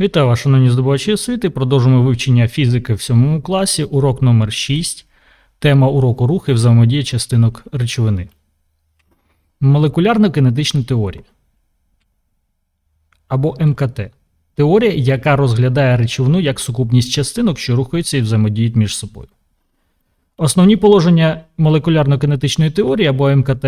Вітаю вас, шановні здобувачі освіти. Продовжуємо вивчення фізики в 7 класі, урок номер 6. Тема уроку рухи взаємодія частинок речовини. Молекулярно-кинетична теорія або МКТ. Теорія, яка розглядає речовину як сукупність частинок, що рухаються і взаємодіють між собою. Основні положення молекулярно-кинетичної теорії або МКТ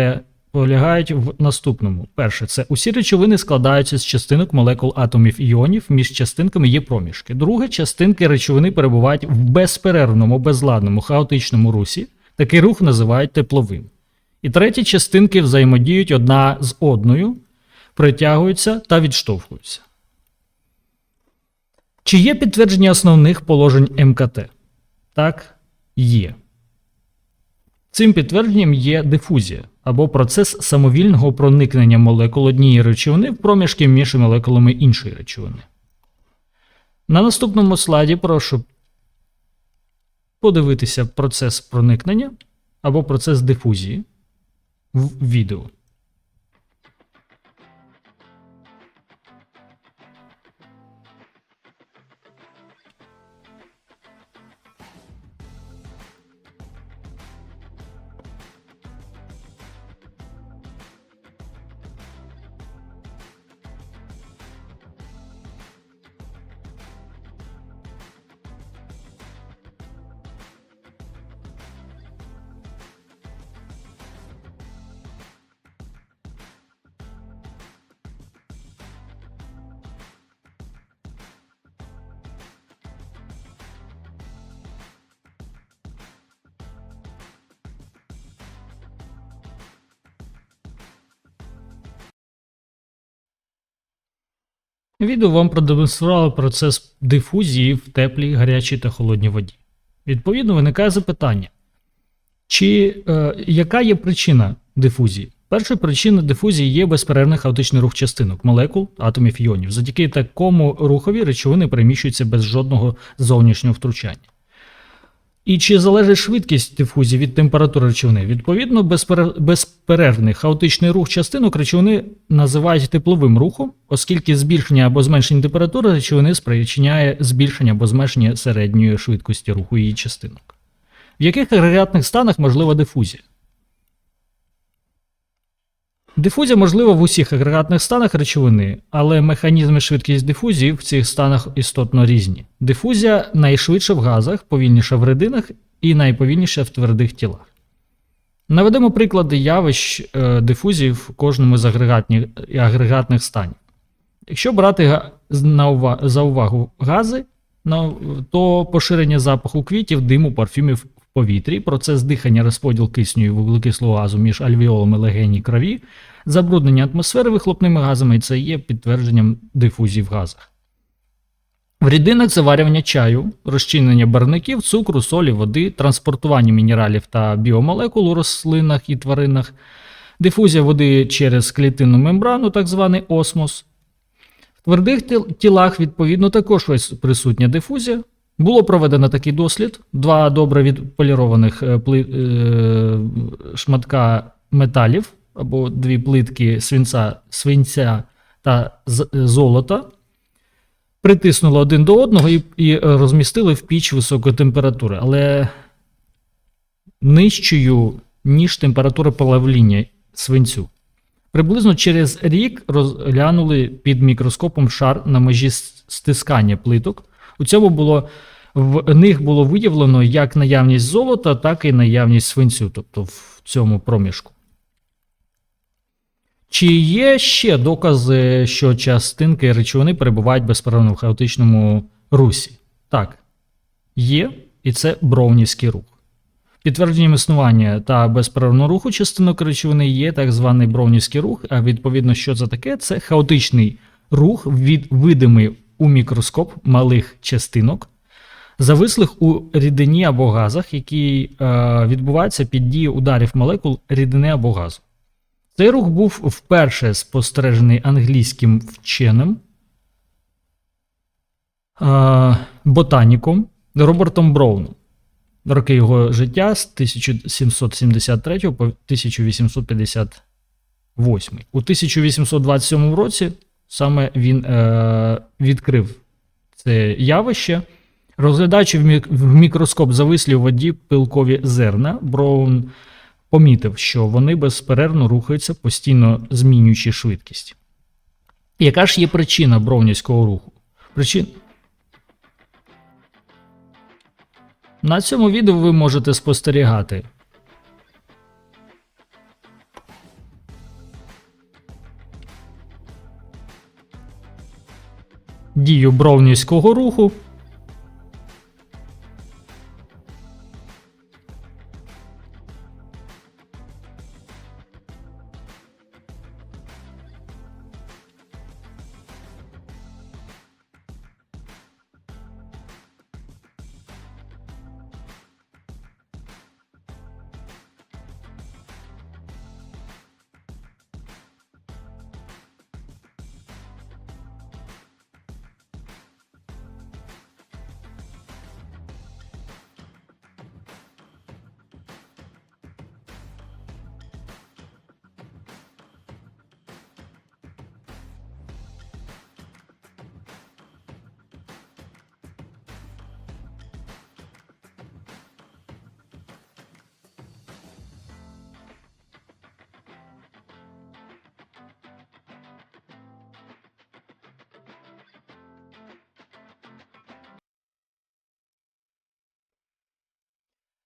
полягають в наступному. Перше, це усі речовини складаються з частинок молекул атомів іонів, між частинками є проміжки. Друге, частинки речовини перебувають в безперервному, безладному, хаотичному русі. Такий рух називають тепловим. І третє, частинки взаємодіють одна з одною, притягуються та відштовхуються. Чи є підтвердження основних положень МКТ? Так, є. Цим підтвердженням є дифузія або процес самовільного проникнення молекул однієї речовини в проміжки між молекулами іншої речовини. На наступному слайді прошу подивитися процес проникнення або процес дифузії в відео. Відео вам продемонструвало процес дифузії в теплій, гарячій та холодній воді. Відповідно, виникає запитання, чи е, яка є причина дифузії? Перша причина дифузії є безперервний хаотичний рух частинок, молекул, атомів іонів. Завдяки такому рухові речовини переміщуються без жодного зовнішнього втручання. І чи залежить швидкість дифузії від температури речовини? Відповідно, безперервний хаотичний рух частинок речовини називають тепловим рухом, оскільки збільшення або зменшення температури речовини спричиняє збільшення або зменшення середньої швидкості руху її частинок. В яких агрегатних станах можлива дифузія? Дифузія можлива в усіх агрегатних станах речовини, але механізми швидкість дифузії в цих станах істотно різні. Дифузія найшвидша в газах, повільніша в рідинах і найповільніша в твердих тілах. Наведемо приклади явищ е, дифузії в кожному з агрегатних станів. Якщо брати за увагу гази, то поширення запаху квітів, диму, парфюмів в повітрі, процес дихання, розподіл кисню і вуглекислого газу між альвеолами легені крові, забруднення атмосфери вихлопними газами, і це є підтвердженням дифузії в газах. В рідинах заварювання чаю, розчинення барвників, цукру, солі, води, транспортування мінералів та біомолекул у рослинах і тваринах, дифузія води через клітинну мембрану, так званий осмос. В твердих тілах, відповідно, також присутня дифузія. Було проведено такий дослід: два добре відполірованих е, е, шматка металів або дві плитки свинця, свинця та золота. Притиснули один до одного і, і е, розмістили в піч високої температури, але нижчою, ніж температура плавління свинцю. Приблизно через рік розглянули під мікроскопом шар на межі стискання плиток. У цьому було в них було виявлено як наявність золота, так і наявність свинцю, тобто в цьому проміжку. Чи є ще докази, що частинки речовини перебувають безперервно в хаотичному русі? Так, є, і це броунівський рух. Підтвердженням існування та безперервного руху частинок речовини є так званий броунівський рух, а відповідно, що це таке? Це хаотичний рух, від, видимий у мікроскоп малих частинок, завислих у рідині або газах, які е, відбуваються під дією ударів молекул рідини або газу. Цей рух був вперше спостережений англійським вченим ботаніком Робертом Броуном. Роки його життя з 1773 по 1858. У 1827 році саме він е, відкрив це явище. Розглядаючи в мікроскоп завислі у воді пилкові зерна, Браун помітив, що вони безперервно рухаються, постійно змінюючи швидкість. Яка ж є причина броунівського руху? Причин... На цьому відео ви можете спостерігати. Дію броунівського руху.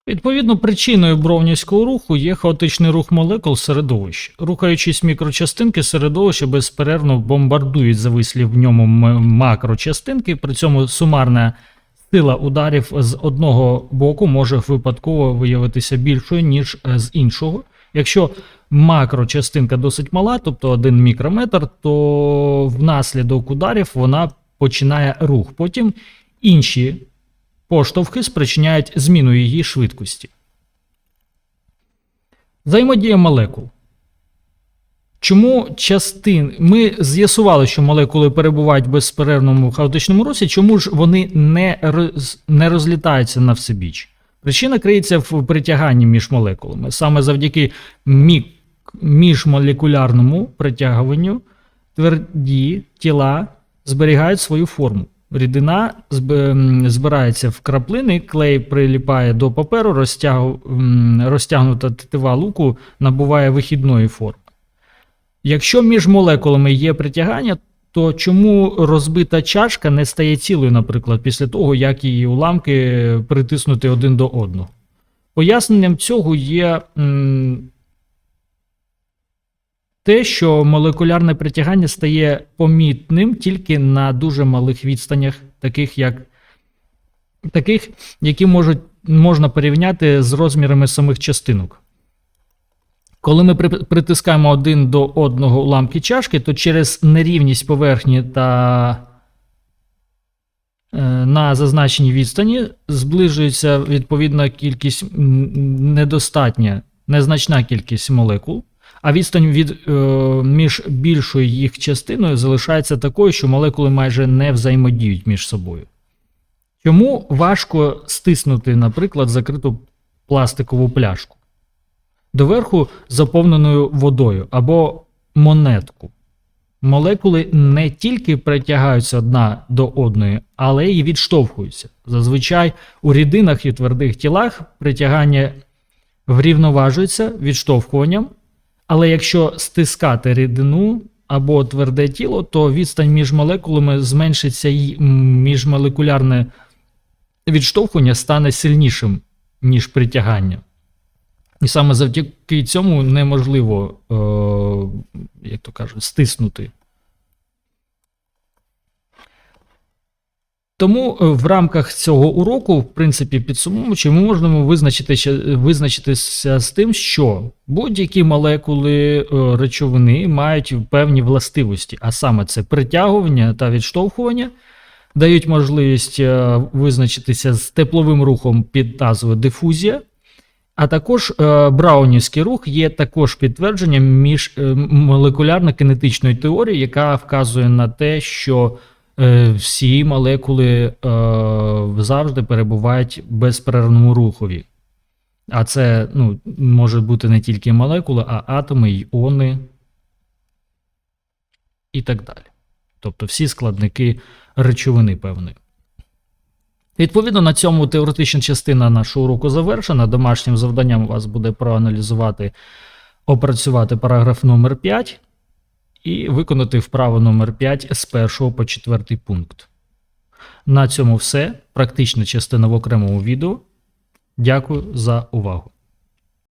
Відповідно, причиною броунівського руху є хаотичний рух молекул середовища. Рухаючись мікрочастинки, середовища безперервно бомбардують завислі в ньому макрочастинки, при цьому сумарна сила ударів з одного боку може випадково виявитися більшою, ніж е, з іншого. Якщо макрочастинка досить мала, тобто 1 мікрометр, то внаслідок ударів вона починає рух. Потім інші поштовхи спричиняють зміну її швидкості. Взаємодія молекул. Чому частин. Ми з'ясували, що молекули перебувають в безперервному хаотичному русі, чому ж вони не, роз, не розлітаються на всебіч? Причина криється в притяганні між молекулами. Саме завдяки мік, міжмолекулярному притягуванню тверді тіла зберігають свою форму. Рідина збирається в краплини, клей приліпає до паперу, розтяг, розтягнута тетива луку набуває вихідної форми. Якщо між молекулами є притягання, то чому розбита чашка не стає цілою, наприклад, після того, як її уламки притиснути один до одного? Поясненням цього є м, те, що молекулярне притягання стає помітним тільки на дуже малих відстанях, таких як таких, які можуть, можна порівняти з розмірами самих частинок. Коли ми притискаємо один до одного уламки чашки, то через нерівність поверхні та е, на зазначеній відстані зближується відповідна кількість недостатня, незначна кількість молекул, а відстань від, е, між більшою їх частиною залишається такою, що молекули майже не взаємодіють між собою. Чому важко стиснути, наприклад, закриту пластикову пляшку? Доверху заповненою водою або монетку. Молекули не тільки притягаються одна до одної, але й відштовхуються. Зазвичай у рідинах і твердих тілах притягання врівноважується відштовхуванням, але якщо стискати рідину або тверде тіло, то відстань між молекулами зменшиться і міжмолекулярне відштовхування стане сильнішим, ніж притягання. І саме завдяки цьому неможливо, е, як то кажуть, стиснути. Тому е, в рамках цього уроку, в принципі, підсумовуючи, ми можемо визначитися, визначитися з тим, що будь-які молекули е, речовини мають певні властивості, а саме це притягування та відштовхування, дають можливість е, визначитися з тепловим рухом під назвою дифузія. А також браунівський рух є також підтвердженням між молекулярно-кинетичної теорії, яка вказує на те, що всі молекули е, завжди перебувають в безперервному рухові. А це ну, може бути не тільки молекули, а атоми, іони і так далі. Тобто всі складники речовини певної. Відповідно, на цьому теоретична частина нашого уроку завершена. Домашнім завданням у вас буде проаналізувати, опрацювати параграф номер 5 і виконати вправу номер 5 з 1 по 4 пункт. На цьому все. Практична частина в окремому відео. Дякую за увагу.